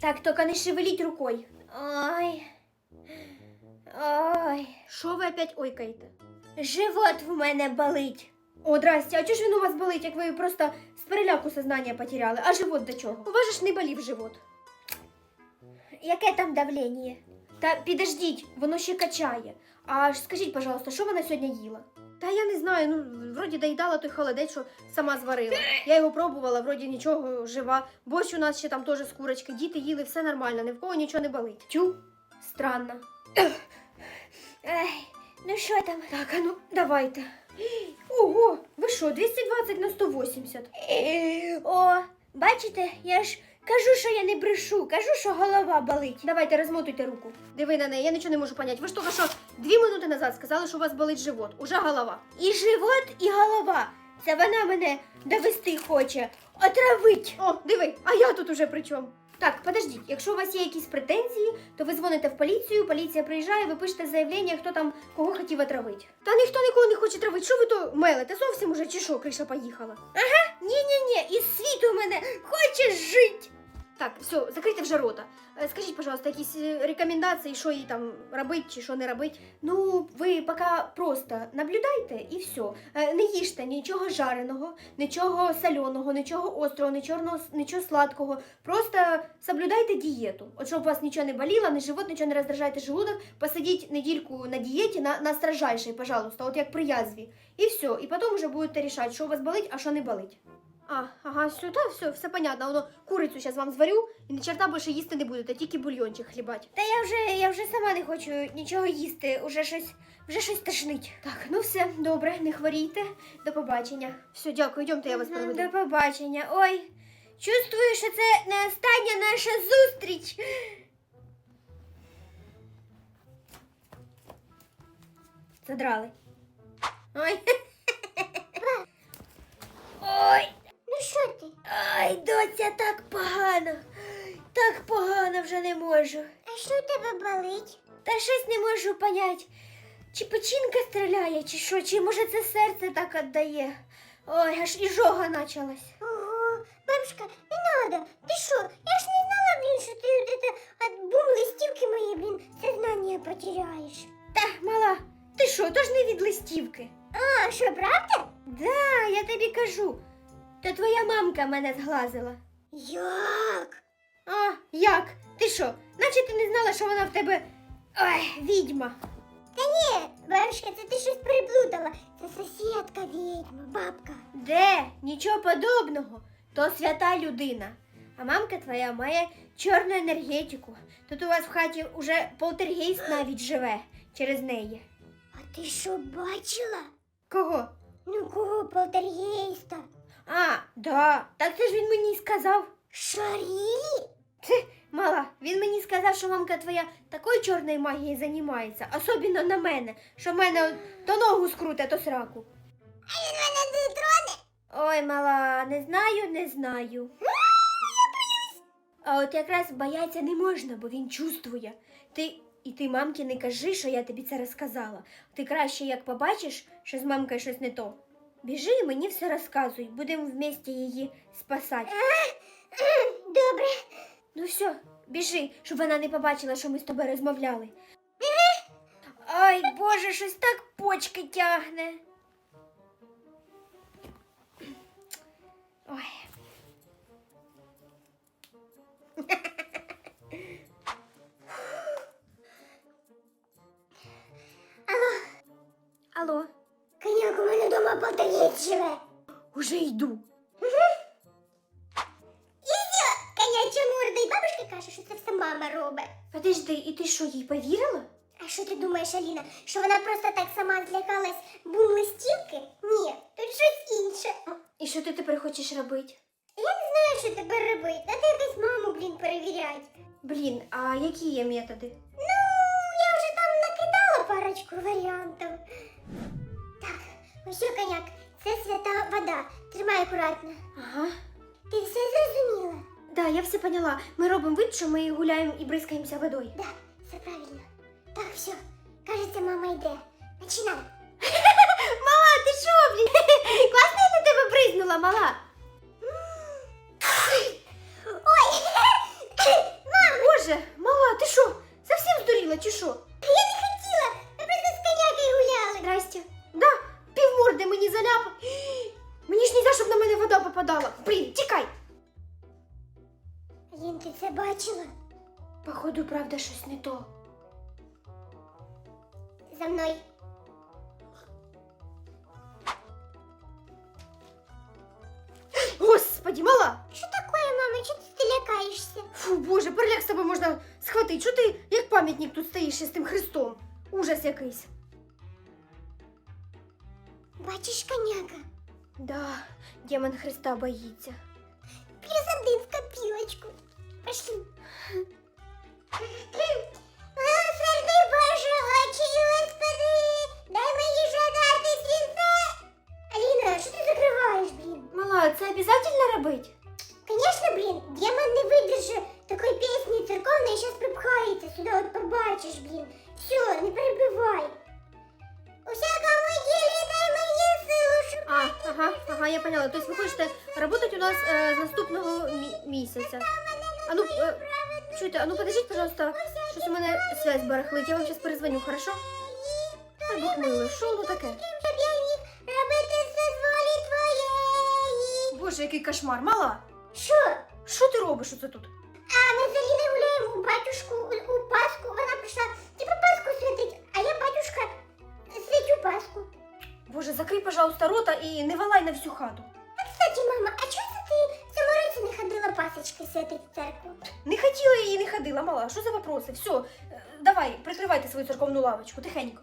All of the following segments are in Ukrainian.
Так, тільки не шевеліть рукою. Ой. Ой. Що ви опять ойкаєте? Живот в мене болить. О, здрасте, а чого ж він у вас болить, як ви просто з переляку сознання потеряли? А живот до чого? У не болів живот. Яке там давлення? Та підождіть, воно ще качає. А скажіть, пожалуйста, що вона сьогодні їла? Та я не знаю, ну вроді доїдала той холодець, що сама зварила. Я його пробувала, вроді нічого жива. Борщ у нас ще там теж з курочки. Діти їли, все нормально, ні в кого нічого не болить. Тю, странно. Ей, ну що там? Так, а ну давайте. Ого, ви що, 220 на 180? О, бачите, я ж кажу, що я не брешу, кажу, що голова болить. Давайте розмотуйте руку. Диви на неї, я нічого не можу поняти. Ви ж тільки що дві минути назад сказали, що у вас болить живот. Уже голова. І живот, і голова. Це вона мене довести хоче. Отравить. О, диви, а я тут уже при чому? Так, подождіть, якщо у вас є якісь претензії, то ви дзвоните в поліцію, поліція приїжджає, ви пишете заявлення, хто там кого хотів отравити. Та ніхто нікого не хоче травити. Що ви то мелите? Зовсім уже чи що, криша поїхала? Ага, ні-ні-ні, із світу мене хоче жити. Так, все, закрийте вже рота. Е, Скажіть, пожалуйста, якісь е, рекомендації, що їй там робити чи що не робити? Ну, ви поки просто наблюдайте і все. Е, Не їжте нічого жареного, нічого соленого, нічого острого, нічого, нічого сладкого. Просто соблюдайте дієту. От щоб вас нічого не боліло, ні живот, нічого не роздражайте желудок, посидіть недільку на дієті, на, на строжайшій, пожалуйста, от як при язві. І все. І потім вже будете рішати, що у вас болить, а що не болить. А, ага, все, та все, все понятно. Воно курицю зараз вам зварю і ні черта більше їсти не будете, тільки бульйончик хлібать. Та я вже, я вже сама не хочу нічого їсти, уже щось, вже щось тошнить. Так, ну все, добре, не хворійте. До побачення. Все, дякую, йдемте, я вас проведу. До побачення. Ой, чувствую, що це не остання наша зустріч. Задрали. Ой. Ой. Що ти? Ай, доця, так погано. Так погано вже не можу. А що у тебе болить? Та щось не можу понять. Чи печінка стріляє, чи що, чи може це серце так віддає. Ой, аж і жога почалась. Ого, бабушка, не надо. Ти що? То твоя мамка мене зглазила. Як? А, як? Ти що? Наче ти не знала, що вона в тебе. Ой, відьма. Та ні, бабушка, це ти щось переплутала. Це сусідка відьма, бабка. Де? Нічого подобного. То свята людина. А мамка твоя має чорну енергетику. Тут у вас в хаті уже полтергейст навіть живе через неї. А ти що бачила? Кого? Ну кого полтергейста? А, да. Так це ж він мені й сказав. Шарілі? Це, мала, він мені сказав, що мамка твоя такою чорною магією займається, особливо на мене, що в мене от то ногу скруте, то сраку. А він мене не троне? Ой, мала, не знаю, не знаю. А от якраз бояться не можна, бо він чувствує. Ти і ти мамці не кажи, що я тобі це розказала. Ти краще, як побачиш, що з мамкою щось не то. Біжи і мені все розказуй, будемо вместе її спасати. Добре. Ну все, біжи, щоб вона не побачила, що ми з тобою розмовляли. Ай, Боже, щось так почки тягне. Ой. Алло, Алло, мене вдома живе. уже йду. Ізя, коняча морда, і бабушка каже, що це все мама робить. Подожди, і ти що, їй повірила? А що ти думаєш, Аліна, що вона просто так сама злякалась бум листівки? Ні, тут щось інше. І що ти тепер хочеш робити? Я не знаю, що тепер робити. Треба якось маму, блін, перевіряти. Блін, а які є методи? Ну, я вже там накидала парочку варіантів. Мсьо коняк, це свята вода. Тримай акуратно. Ага. Ти все зрозуміла? Да, я все поняла. Ми робимо вид, що ми гуляємо і бризкаємося водою. Да, все правильно. Так, все. Кажеться, мама йде. Починай. Мала, ти що, блін? Класно я на тебе бризнула, мала. Ой! мама. Боже, мала, ти що? Совсем здуріла, чи що? Я не мене вода попадала. Блін, тікай. Алін, ти це бачила? Походу, правда, щось не то. За мною. Господи, мала! Що таке, мама? Чого ти лякаєшся? Фу, боже, переляк з тебе можна схватити. Що ти як пам'ятник тут стоїш із тим хрестом? Ужас якийсь. Бачиш коняка? Да, демон Христа боїться. Плюс один в копілочку. Пошли. Милосердний Боже, очі, Господи, дай мені жадати свінце. Аліна, що ти закриваєш, блін? Мала, це обов'язково робити? Конечно, блин, демон не выдержит такой песни церковной, сейчас припхается сюда, вот побачишь, блин. Все, не перебивай. Ага, я поняла. Тобто ви хочете працювати у нас е, з наступного місяця. А ну, е, чуєте, а ну подождіть, пожалуйста, щось у мене связь барахлить, я вам зараз перезвоню, хорошо? Ай, Бог милий, що воно таке? Боже, який кошмар, мала! Що? Що ти робиш оце тут? А ми Аліною гуляємо у батюшку, у, у Боже, закрий, пожалуйста, рота і не валай на всю хату. А, кстати, мама, а чого це ти в цьому році не ходила пасочки святить в церкву? Не хотіла і не ходила, мала. Що за вопроси? Все, е, давай, прикривайте свою церковну лавочку, тихенько.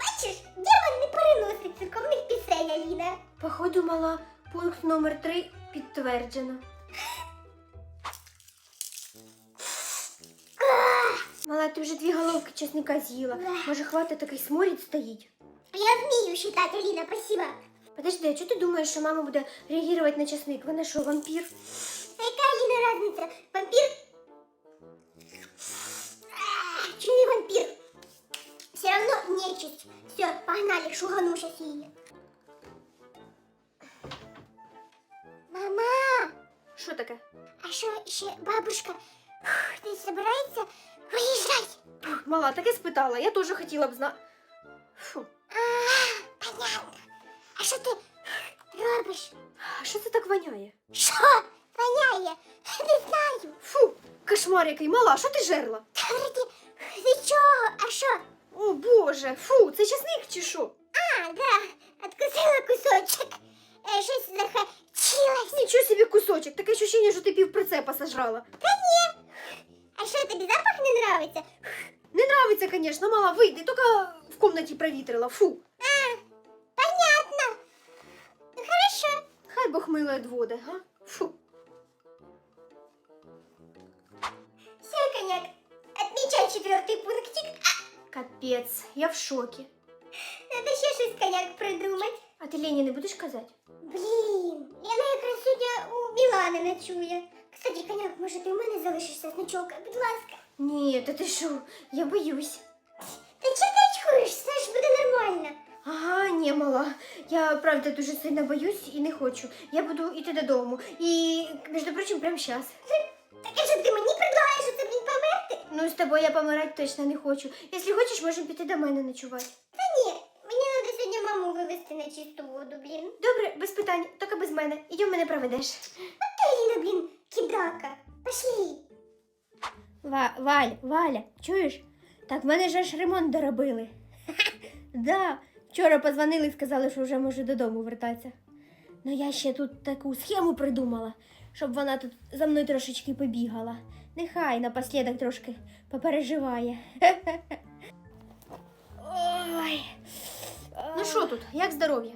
Бачиш, демон не переносить церковних пісень, Аліна. Походу, мала, пункт номер три підтверджено. Мала, ти вже дві головки чесника з'їла. Може, хватить такий сморід стоїть? Я вмію считать, Аліна, спасибо. Подожди, а чого ти думаєш, що мама буде реагувати на чесник? Вона що, вампір? А яка, Аліна, разниця? Вампір? А, Чи не вампір? Все равно нечисть. Все, погнали, шугану щас її. Мама, Що таке? а що ще бабушка фух, десь собирається виїжджати? Фух, Мала, таке спитала, я теж хотіла б знати. Фу, А, понятно. А що ти робиш? а що це так воняє? Що? Воняє? Не знаю. Фу, кошмар який, мала, що ти жерла? Та вроді нічого. А що? О боже, фу, це чесник чи що? А, да, откусила кусочек. Е, Щось захотілось. Нічого собі кусочок, таке ощущення, що ти пів прицепа сожрала. Та ні. А що, тобі запах не нравиться? Не нравиться, конечно, мала, вийди, тільки в комнаті провітрила, фу. А, понятно. Ну, хорошо. Хай Бог мило відводи, га? Фу. Все, коняк, отмечай четвертый пунктик. Капець, я в шокі. Надо ще щось, коняк, придумати. А ти Лені не будеш казати? Блін, Лена якраз сьогодні у Мілани ночує. Кстати, коняк, може ти у мене залишишся з ночовкою, будь ласка. Ні, та ти що, я боюсь. Та чого ти очкуєш? Все ж буде нормально. Ага, ні, мала. Я правда дуже сильно боюсь і не хочу. Я буду йти додому. І, між прочим, прямо зараз. Так а що ти мені предлагаєш оце, блін, померти? Ну, з тобою я помирати точно не хочу. Якщо хочеш, можемо піти до мене ночувати. Та ні, мені треба сьогодні маму вивезти на чисту воду, блін. Добре, без питань, тільки без мене. Ідем мене проведеш. Та Ліна, блін, кідака. Пошли. Ва- Валь, Валя, чуєш? Так в мене ж ремонт доробили. да, вчора позвонили і сказали, що вже можу додому вертатися. Ну я ще тут таку схему придумала, щоб вона тут за мною трошечки побігала. Нехай напослідок трошки попереживає. Ой. Ну що тут, як здоров'я?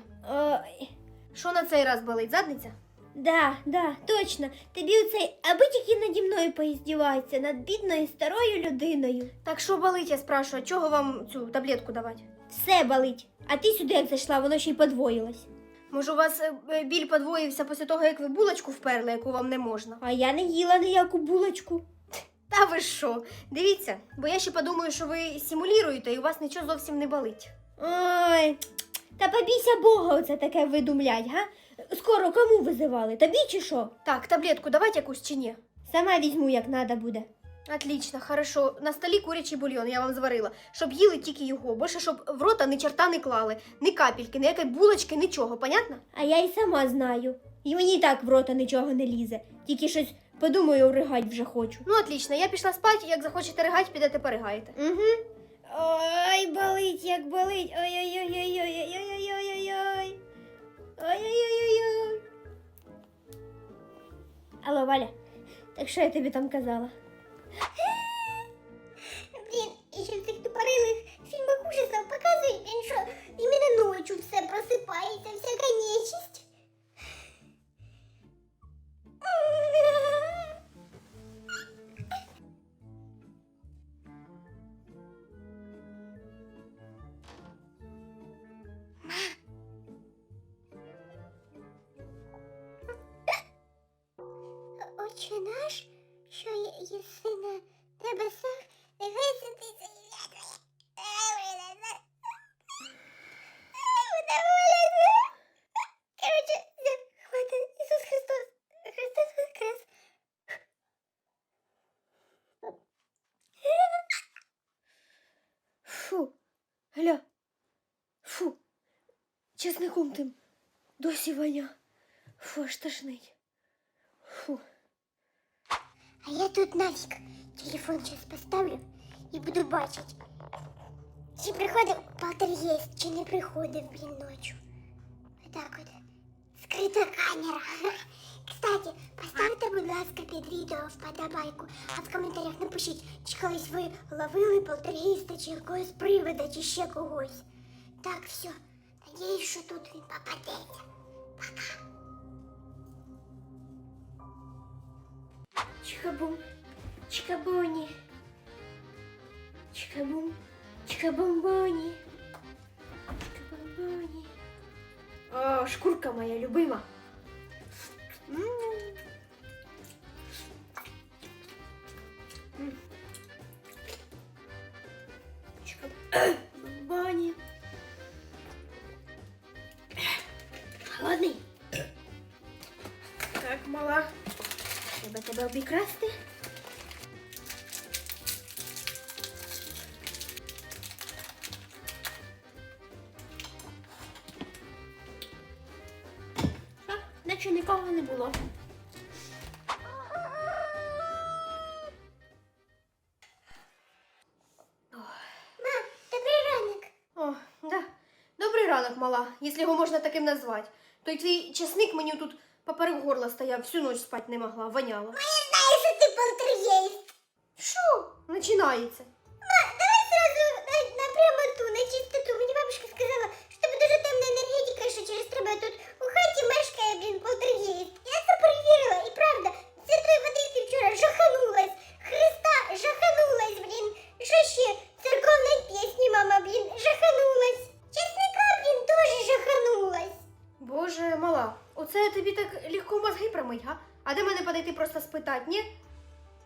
Що на цей раз болить? Задниця? Да, да, точно. Тобі оцей, аби тільки наді мною поіздівається, над бідною старою людиною. Так що болить, я спрашиваю, чого вам цю таблетку давати? Все болить. А ти сюди як зайшла, воно ще й подвоїлось. Може, у вас е, біль подвоївся після того, як ви булочку вперли, яку вам не можна? А я не їла ніяку булочку. Та ви що? Дивіться, бо я ще подумаю, що ви симулюєте і у вас нічого зовсім не болить. Ой, та побійся Бога, оце таке видумлять, га? Скоро кому визивали? Тобі чи що? Так, таблетку давайте якусь чи ні? Сама візьму, як треба буде. Отлично, хорошо. На столі курячий бульйон я вам зварила, щоб їли тільки його, більше щоб в рота ні черта не клали, ні капельки, ніякої булочки, нічого, понятно? А я й сама знаю. І мені і так в рота нічого не лізе. Тільки щось подумаю, ригать вже хочу. Ну, отлично, я пішла спати, як захочете ригать, підете поригаєте. Угу. Ой, болить, як болить. Ой-ой-ой-ой-ой-ой-ой-ой. Ой-ой-ой-ой-ой. Алло, Валя, так що я тобі там казала? Блін, і ще в цих тупорилих фільмах ужасів показують, блін, що іменно ночі все просипається, всяка нечисть. Отче наш, що єси на небесах, нехай святиться. Ісус Христос. Христос воскрес. Фу, гля. Фу. Чесником тим досі воня. Фу, аж тошнить. Фу. А я тут нафиг телефон сейчас поставлю і буду бачити. Чи приходив полтергейст, чи не приходив, блін, ночі. Отак от. Скрита камера. Кстати, поставте, будь ласка, під відео вподобайку, а в коментарях напишіть, чи колись ви ловили полтергейста, чи якогось привида, чи ще когось. Так, все. Надіюсь, що тут він попадеться. Чикабум, чикабуни. Чикабум, чикабумбони. Чикабумбони. О, шкурка моя любима. М. М. Чикабумбони. Треба обікрасти. А, наче нікого не було. Добрий ранок. Мала, якщо його можна таким назвати. Той твій чесник мені тут поперек горла стояв, всю ніч спати не могла, воняла. Я знаю, що ти полтергейст. Що? Починається. Промить, га? А де мене подойти просто спитати, ні?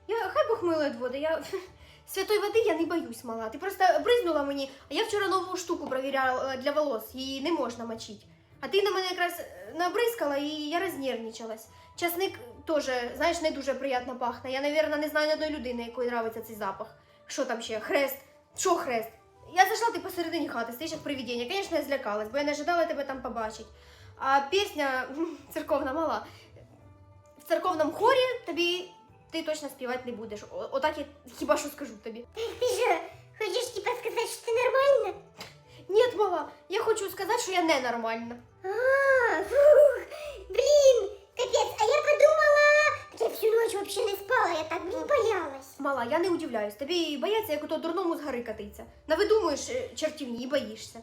Я хай Бог милує води, я святої води я не боюсь, мала. Ти просто бризнула мені, а я вчора нову штуку провіряла е, для волос, її не можна мочити. А ти на мене якраз е, набризкала і я рознервничалась. Часник теж, знаєш, не дуже приємно пахне. Я, навірно, не знаю ні одної людини, якої нравиться цей запах. Що там ще? Хрест? Що хрест? Я зайшла, ти посередині хати, стоїш як привидіння. Звісно, я злякалась, бо я не ожидала тебе там побачити. А пісня церковна мала. В церковному хорі тобі ти точно співати не будеш. О- Отак я хіба що скажу тобі. Ти що, хочеш типа сказати, що це нормально? Ні, мала, я хочу сказати, що я ненормальна. А, фух, блин, капец, а я подумала, я всю ночь вообще не спала, я так, блин, боялась. Мала, я не удивляюсь. Тобі бояться, як ото дурному з гори катиться. Навидумуєш е, чертівні і боїшся.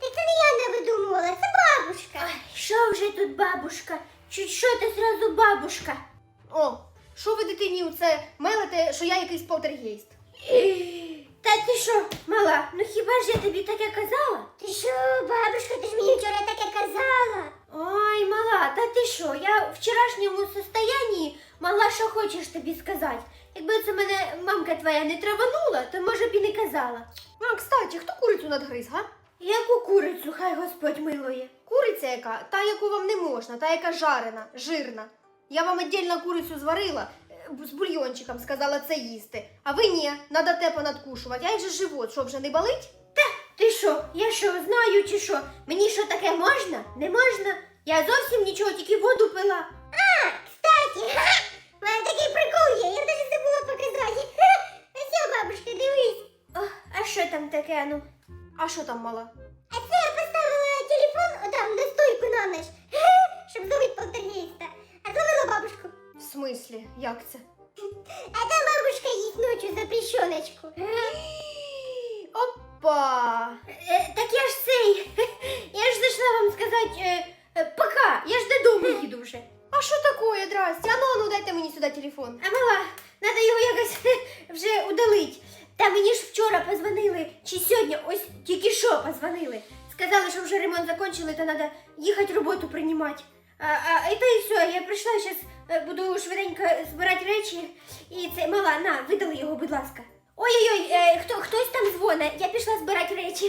Так це не я не видумувала, це бабушка. Що вже тут бабушка? Чуть що ти зразу бабушка? О, що ви дитині у це мелите, що я якийсь полтергейст? Та ти що, мала, ну хіба ж я тобі таке казала? Ти що, бабушка, ти ж мені вчора таке казала. Ой, мала, та ти що? Я в вчорашньому состоянні могла, що хочеш тобі сказати. Якби це мене мамка твоя не траванула, то може б і не казала. А, кстати, хто курицю надгриз, га? Яку курицю, хай Господь милує. Куриця яка? Та, яку вам не можна, та, яка жарена, жирна. Я вам віддільно курицю зварила, е, з бульйончиком сказала це їсти. А ви ні, надо те понадкушувати. А як же живот, що вже не болить? Та ти що, я що, знаю чи що? Мені що таке можна? Не можна? Я зовсім нічого, тільки воду пила. А, кстати, ха, мене такий прикол є, я навіть забула показати. Ха, Ось, бабушка, дивись. О, а що там таке, ну? А що там мала? А це я отам на стойку на ніч, щоб зловити полтергейста. А зловила бабушку. В смислі, як це? А та бабушка їсть ночью запрещеночку. Опа! Е, так я ж цей. Я ж зайшла вам сказати е, е, пока, я ж додому їду вже. А що таке, здрасте? А ну, ну дайте мені сюди телефон. А мала, Сказали, що вже ремонт закончили, та треба їхати роботу приймати. А, а, і то і все, я прийшла, зараз буду швиденько збирати речі. І це мала, на, видали його, будь ласка. Ой-ой-ой, е, хто, хтось там дзвонить, я пішла збирати речі.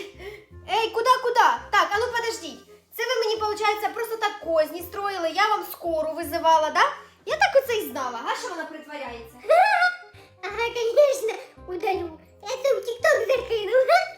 Ей, куди, куди? Так, а ну подождіть. Це ви мені, виходить, просто так козні строїли, я вам скору визивала, да? Я так оце й знала, а що вона притворяється? Ага, конечно, удалю. Я в тік-ток закину.